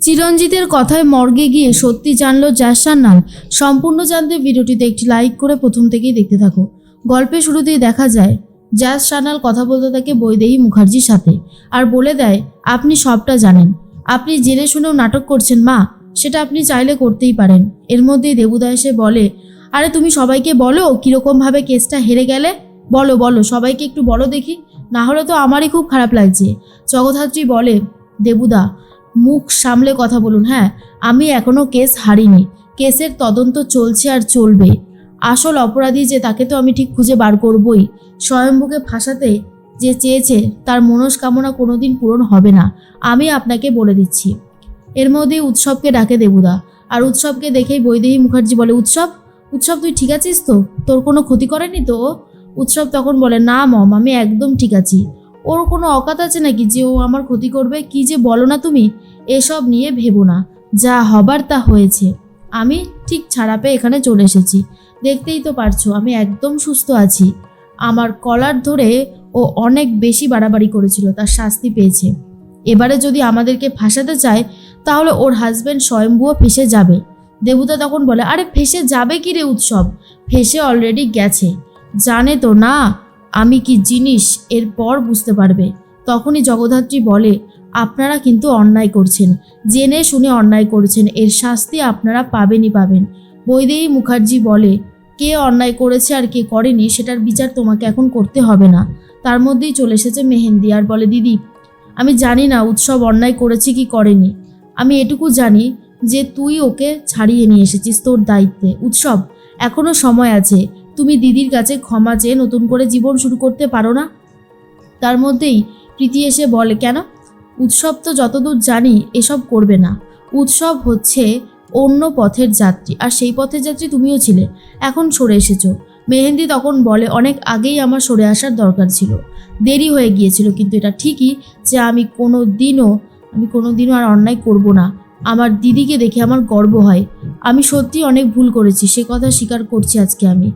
চিরঞ্জিতের কথায় মর্গে গিয়ে সত্যি জানলো জ্যাস সান্যাল সম্পূর্ণ জানতে ভিডিওটিতে একটি লাইক করে প্রথম থেকেই দেখতে থাকো। গল্পের শুরুতেই দেখা যায়, জ্যাস সান্যাল কথা বলতে থাকে বৈদেহী মুখার্জির সাথে আর বলে দেয়, আপনি সবটা জানেন। আপনি জেনে শুনেও নাটক করছেন, মা। সেটা আপনি চাইলে করতেই পারেন। এর মধ্যেই দেবুদা এসে বলে, আরে তুমি সবাইকে বলো, কীরকমভাবে কেসটা হেরে গেলে? বলো বলো, সবাইকে একটু বলো দেখি। না হলে তো আমারই খুব খারাপ লাগছে। জগদ্ধাত্রী বলে, দেবুদা মুখ সামলে কথা বলুন হ্যাঁ? আমি এখনও কেস হারিনি। কেসের তদন্ত চলছে আর চলবে। আসল অপরাধী যে, তাকে তো আমি ঠিক খুঁজে বার করবই। স্বয়ম্ভুকে ফাঁসাতে যে চেয়েছে, তার মনস্কামনা কোনোদিন পূরণ হবে না। আমি আপনাকে বলে দিচ্ছি। এর মধ্যেই উৎসবকে ডাকে দেবুদা। আর উৎসবকে দেখেই বৈদেহী মুখার্জি বলে, উৎসব? উৎসব তুই ঠিক আছিস তো? তোর কোনো ক্ষতি করেনি তো? উৎসব তখন বলে, না মম, আমি একদম ঠিক আছি। ওর কোনো অকাত আছে নাকি যে ও আমার ক্ষতি করবে? কি যে বলো না তুমি? এসব নিয়ে ভেবো না। যা হবার তা হয়েছে। আমি ঠিক ছাড়া পেয়ে এখানে চলে এসেছি। দেখতেই তো পারছ, আমি একদম সুস্থ আছি। আমার কলার ধরে ও অনেক বেশি বাড়াবাড়ি করেছিল, তার শাস্তি পেয়েছে। এবারে যদি আমাদেরকে ফাঁসাতে চায়, তাহলে ওর হাজব্যান্ড স্বয়ম্ভুও ফেসে যাবে। দেবতা তখন বলে, আরে, ফেসে যাবে কি রে উৎসব? ফেসে অলরেডি গেছে। জানে তো না আমি কি জিনিস এরপর বুঝতে পারবে? তখনই জগদ্ধাত্রী বলে, আপনারা কিন্তু অন্যায় করছেন। জেনে শুনে অন্যায় করছেন। এর শাস্তি আপনারা পাবেনই পাবেন। বৈদেহী মুখার্জি বলে, কে অন্যায় করেছে আর কে করেনি সেটার বিচার তোমাকে এখন করতে হবে না। তার মধ্যেই চলে এসেছে মেহেন্দি আর বলে, দিদি, আমি জানি না উৎসব অন্যায় করেছে কি করেনি। আমি এটুকু জানি যে তুই ওকে ছাড়িয়ে নিয়ে এসেছিস তোর দায়িত্বে। উৎসব এখনও সময় আছে। তুমি দিদির কাছে ক্ষমা চেয়ে নতুন করে জীবন শুরু করতে পারো না? তার মধ্যেই প্রীতি এসে বলে, কেন? উৎসব তো যতদূর জানি এসব করবে না। উৎসব হচ্ছে অন্য পথের যাত্রী, আর সেই পথের যাত্রী তুমিও ছিলে। এখন সরে এসেছ। মেহেন্দি তখন বলে, অনেক আগেই আমার সরে আসার দরকার ছিল। দেরি হয়ে গিয়েছিল, কিন্তু এটা ঠিকই যে আমি কোনো দিনও আমি কোনো দিনও আর অন্যায় করব না। আমার দিদিকে দেখে আমার গর্ব হয়। আমি সত্যি অনেক ভুল করেছি, সে কথা স্বীকার করছি আজকে আমি।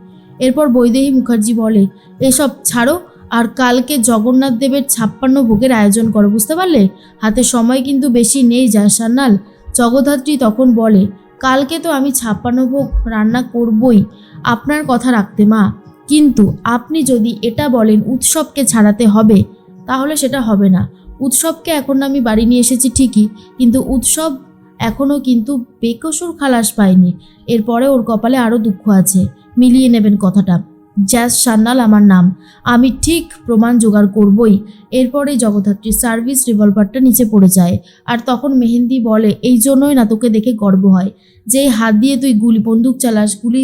এরপর বৈদেহী মুখার্জি বলে, এসব ছাড়ো, আর কালকে জগন্নাথ দেবের ছাপ্পান্ন ভোগের আয়োজন করো, বুঝতে পারলে? হাতে সময় কিন্তু বেশি নেই যা সান্নাল জগদ্ধাত্রী তখন বলে, কালকে তো আমি ছাপ্পান্ন ভোগ রান্না করবই, আপনার কথা রাখতে মা। কিন্তু আপনি যদি এটা বলেন উৎসবকে ছাড়াতে হবে, তাহলে সেটা হবে না। উৎসবকে এখন আমি বাড়ি নিয়ে এসেছি ঠিকই, কিন্তু উৎসব এখনও কিন্তু বেকসুর খালাস পায়নি। এরপরে ওর কপালে আরও দুঃখ আছে। মিলিয়ে নেবেন কথাটা। জ্যাস সান্নাল আমার নাম। আমি ঠিক প্রমাণ জোগাড় করবই। এরপরে জগদ্ধাত্রীর সার্ভিস রিভলভারটা নিচে পড়ে যায়। আর তখন মেহেন্দি বলে, এই জন্যই না তোকে দেখে গর্ব হয়। যেই হাত দিয়ে তুই গুলি, বন্দুক চালাস, গুলি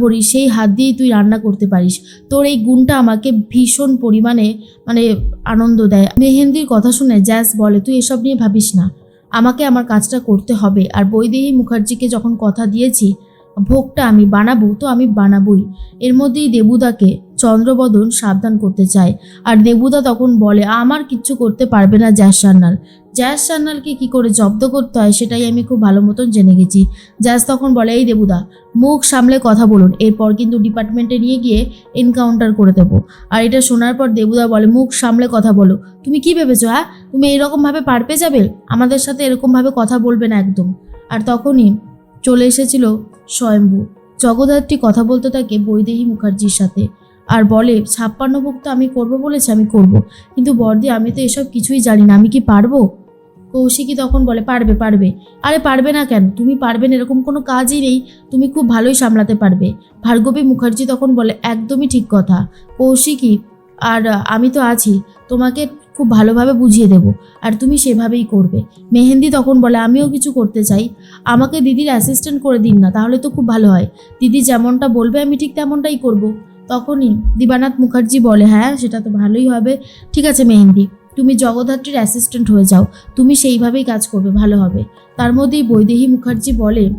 ভরিস, সেই হাত দিয়েই তুই রান্না করতে পারিস। তোর এই গুণটা আমাকে ভীষণ পরিমাণে মানে আনন্দ দেয়। মেহেন্দির কথা শুনে জ্যাস বলে, তুই এসব নিয়ে ভাবিস না। আমাকে আমার কাজটা করতে হবে। আর বৈদেহী মুখার্জিকে যখন কথা দিয়েছি, ভোগটা আমি বানাবো, তো আমি বানাবই। এর মধ্যেই দেবুদাকে চন্দ্রবদন সাবধান করতে চায়। আর দেবুদা তখন বলে, আমার কিচ্ছু করতে পারবে না জ্যাস সান্নাল জ্যাস সান্নালকে কি করে জব্দ করতে হয় সেটাই আমি খুব ভালো মতন জেনে গেছি। জ্যাস তখন বলে, এই দেবুদা, মুখ সামলে কথা বলুন, এরপর কিন্তু ডিপার্টমেন্টে নিয়ে গিয়ে এনকাউন্টার করে দেবো। আর এটা শোনার পর দেবুদা বলে, মুখ সামলে কথা বলো। তুমি কি ভেবেছো হ্যাঁ? তুমি এরকমভাবে পার পেয়ে যাবে? আমাদের সাথে এরকমভাবে কথা বলবে না একদম। আর তখনই চলে এসেছিল স্বয়ম্ভু। জগদ্ধাত্রী কথা বলতে থাকে বৈদেহী মুখার্জির সাথে। আর বলে ছাপ্পান্ন আমি করব বলেছি, আমি করব। কিন্তু বর্দি আমি তো এসব কিছুই জানি না। আমি কি পারব? কৌশিকী তখন বলে, পারবে পারবে। আরে পারবে না কেন? তুমি পারবে না, এরকম কোনো কাজই নেই। তুমি খুব ভালোই সামলাতে পারবে। ভার্গবী মুখার্জি তখন বলে, একদমই ঠিক কথা। কৌশিকী আর আমি তো আছি, তোমাকে খুব ভালোভাবে বুঝিয়ে দেব, আর তুমি সেভাবেই করবে। মেহেন্দি তখন বলে, আমিও কিছু করতে চাই। আমাকে দিদির অ্যাসিস্ট্যান্ট করে দিন না, তাহলে তো খুব ভালো হয়। দিদি যেমনটা বলবে, আমি ঠিক তেমনটাই করব। তখনই দিবানাথ মুখার্জি বলে হ্যাঁ সেটা তো ভালোই হবে। ঠিক আছে মেহেন্দি। তুমি জগদ্ধাত্রীর অ্যাসিস্ট্যান্ট হয়ে যাও, তুমি সেইভাবেই কাজ করবে, ভালো হবে। তার মধ্যেই বৈদেহী মুখার্জি বলে,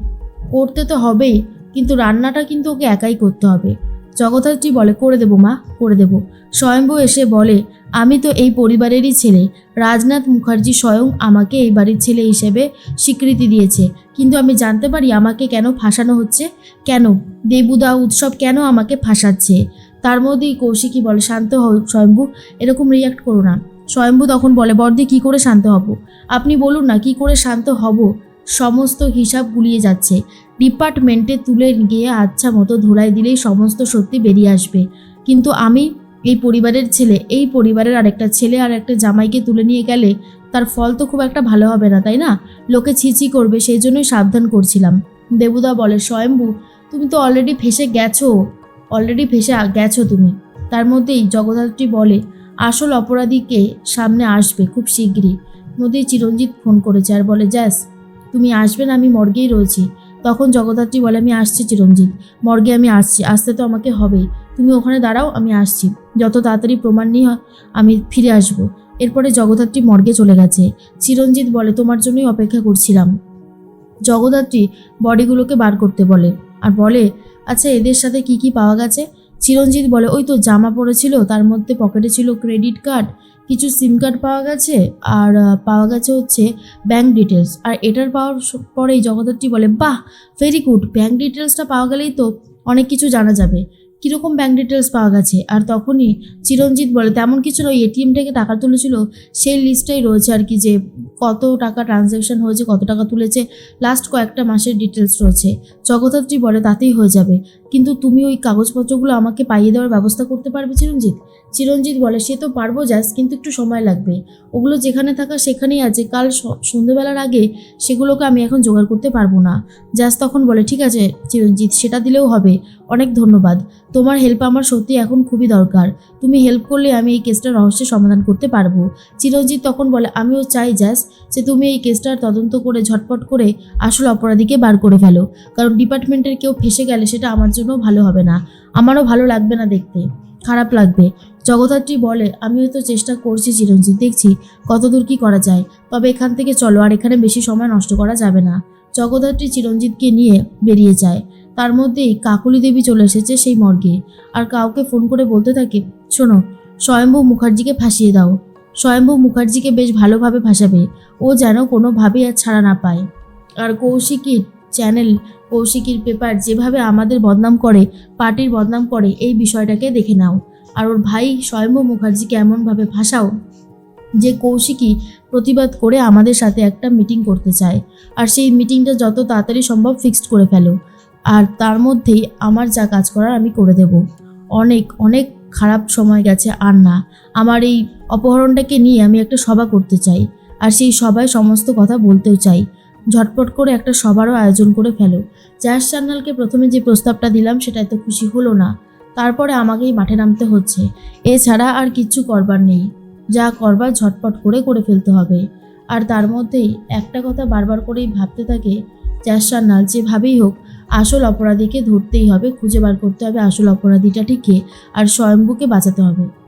করতে তো হবেই, কিন্তু রান্নাটা কিন্তু ওকে একাই করতে হবে। জগদ্ধাত্রী বলে, করে দেবো মা, করে দেবো। স্বয়ম্ভু এসে বলে, আমি তো এই পরিবারেরই ছেলে। রাজনাথ মুখার্জি স্বয়ং আমাকে এই বাড়ির ছেলে হিসেবে স্বীকৃতি দিয়েছে। কিন্তু আমি জানতে পারি আমাকে কেন ফাঁসানো হচ্ছে? কেন? দেবুদা উৎসব কেন আমাকে ফাঁসাচ্ছে? তার মধ্যেই কৌশিকী বলে, শান্ত হও স্বয়ম্ভু, এরকম রিয়াক্ট করো না। স্বয়ম্ভু তখন বলে, বর্দি, কি করে শান্ত হব? আপনি বলুন না, কি করে শান্ত হব? সমস্ত হিসাব গুলিয়ে যাচ্ছে। ডিপার্টমেন্টে তুলে গিয়ে আচ্ছা মতো ধুলাই দিলেই সমস্ত সত্যি বেরিয়ে আসবে। কিন্তু আমি, এই পরিবারের ছেলে, এই পরিবারের আরেকটা ছেলে আর একটা জামাইকে তুলে নিয়ে গেলে তার ফল তো খুব একটা ভালো হবে না, তাই না? লোকে ছিছি করবে, সেই জন্যই সাবধান করছিলাম। দেবুদা বলে, স্বয়ম্ভু, তুমি তো অলরেডি ফেসে গেছো। অলরেডি ফেসে গেছো তুমি। তার মধ্যেই জগদ্ধাত্রী বলে আসল অপরাধীকে সামনে আসবে খুব শিগগিরই মধ্যেই চিরঞ্জিত ফোন করেছে আর বলে জ্যাস তুমি আসবে না, আমি মর্গেই রয়েছি। তখন জগদ্ধাত্রী বলে, আমি আসছি চিরঞ্জিত। মর্গে আমি আসছি, আসতে তো আমাকে হবেই। তুমি ওখানে দাঁড়াও, আমি আসছি। যত তাড়াতাড়ি প্রমাণ নিয়ে আমি ফিরে আসব। এরপরে জগদ্ধাত্রী মর্গে চলে গেছে। চিরঞ্জিত বলে, তোমার জন্যই অপেক্ষা করছিলাম। জগদ্ধাত্রী বডিগুলোকে বার করতে বলে আর বলে আচ্ছা এদের সাথে কি কি পাওয়া গেছে? চিরঞ্জিত বলে, ওই তো জামা পড়েছিল, তার মধ্যে পকেটে ছিল ক্রেডিট কার্ড, কিছু সিম কার্ড পাওয়া গেছে, আর পাওয়া গেছে হচ্ছে ব্যাঙ্ক ডিটেলস আর এটার পাওয়ার পরেই জগদ্ধাত্রী বলে, বাহ ভেরি গুড ব্যাঙ্ক ডিটেলসটা পাওয়া গেলেই তো অনেক কিছু জানা যাবে। কীরকম ব্যাঙ্ক ডিটেলস পাওয়া গেছে? আর তখনই চিরঞ্জিত বলে, তেমন কিছু নয়, এটিএম থেকে টাকা তুলেছিল, সেই লিস্টটাই রয়েছে আর কি যে কত টাকা ট্রানজ্যাকশন হয়েছে, কত টাকা তুলেছে লাস্ট কয়েকটা মাসের ডিটেলস রয়েছে। জগদ্ধাত্রী বলে, তাতেই হয়ে যাবে। কিন্তু তুমি ওই কাগজপত্রগুলো আমাকে পাইয়ে দেওয়ার ব্যবস্থা করতে পারবে চিরঞ্জিত? চিরঞ্জিত বলে, সে তো পারব যাস কিন্তু একটু সময় লাগবে। ওগুলো যেখানে থাকা সেখানেই আছে, কাল স- সন্ধেবেলার আগে সেগুলোকে আমি এখন জোগাড় করতে পারব না। জাস তখন বলে, ঠিক আছে চিরঞ্জিত, সেটা দিলেও হবে। অনেক ধন্যবাদ। তোমার হেল্প আমার সত্যি এখন খুবই দরকার। তুমি হেল্প করলে আমি এই কেসটার রহস্যের সমাধান করতে পারব। চিরঞ্জিত তখন বলে, আমিও চাই জাস যে তুমি এই কেসটার তদন্ত করে ঝটপট করে আসল অপরাধীকে বার করে ফেলো। কারণ ডিপার্টমেন্টের কেউ ফেসে গেলে সেটা আমার জন্য ভালো হবে না। আমারও ভালো লাগবে না দেখতে, খারাপ লাগবে। জগদ্ধাত্রী বলে, আমিও তো চেষ্টা করছি চিরঞ্জিত, দেখছি কতদূর কি করা যায়। তবে এখান থেকে চলো, আর এখানে বেশি সময় নষ্ট করা যাবে না। জগদ্ধাত্রী চিরঞ্জিতকে নিয়ে বেরিয়ে যায়। তার মধ্যেই কাকুলি দেবী চলে এসেছে সেই মর্গে। আর কাউকে ফোন করে বলতে থাকে, শোনো, স্বয়ম্ভু মুখার্জিকে ফাঁসিয়ে দাও। স্বয়ম্ভু মুখার্জিকে বেশ ভালোভাবে ফাঁসাবে। ও যেন কোনোভাবেই আর ছাড়া না পায়। আর কৌশিকীর চ্যানেল, কৌশিকীর পেপার যেভাবে আমাদের বদনাম করে, পার্টির বদনাম করে, এই বিষয়টাকে দেখে নাও। আর ওর ভাই স্বয়ম্ভু মুখার্জিকে এমনভাবে ফাঁসাও যে কৌশিকী প্রতিবাদ করে আমাদের সাথে একটা মিটিং করতে চায়। আর সেই মিটিংটা যত তাড়াতাড়ি সম্ভব ফিক্সড করে ফেলো। আর তার মধ্যেই আমার যা কাজ করার আমি করে দেব। অনেক অনেক খারাপ সময় গেছে আর না, আমার এই অপহরণটাকে নিয়ে আমি একটা সভা করতে চাই আর সেই সভায় সমস্ত কথা বলতেও চাই। ঝটপট করে একটা সভারও আয়োজন করে ফেলো। জাহাজ চান্নালকে প্রথমে যে প্রস্তাবটা দিলাম সেটা এত খুশি হলো না। তারপরে আমাকেই মাঠে নামতে হচ্ছে। এছাড়া আর কিচ্ছু করবার নেই। যা করবার ঝটপট করে করে ফেলতে হবে। আর তার মধ্যেই একটা কথা বারবার করেই ভাবতে থাকে জাহাজ চান্নাল। যেভাবেই হোক আসল অপরাধীকে ধরতেই হবে, খুঁজে বার করতে হবে আসল অপরাধীটা ঠিক কে? আর স্বয়ম্ভুকে বাঁচাতে হবে।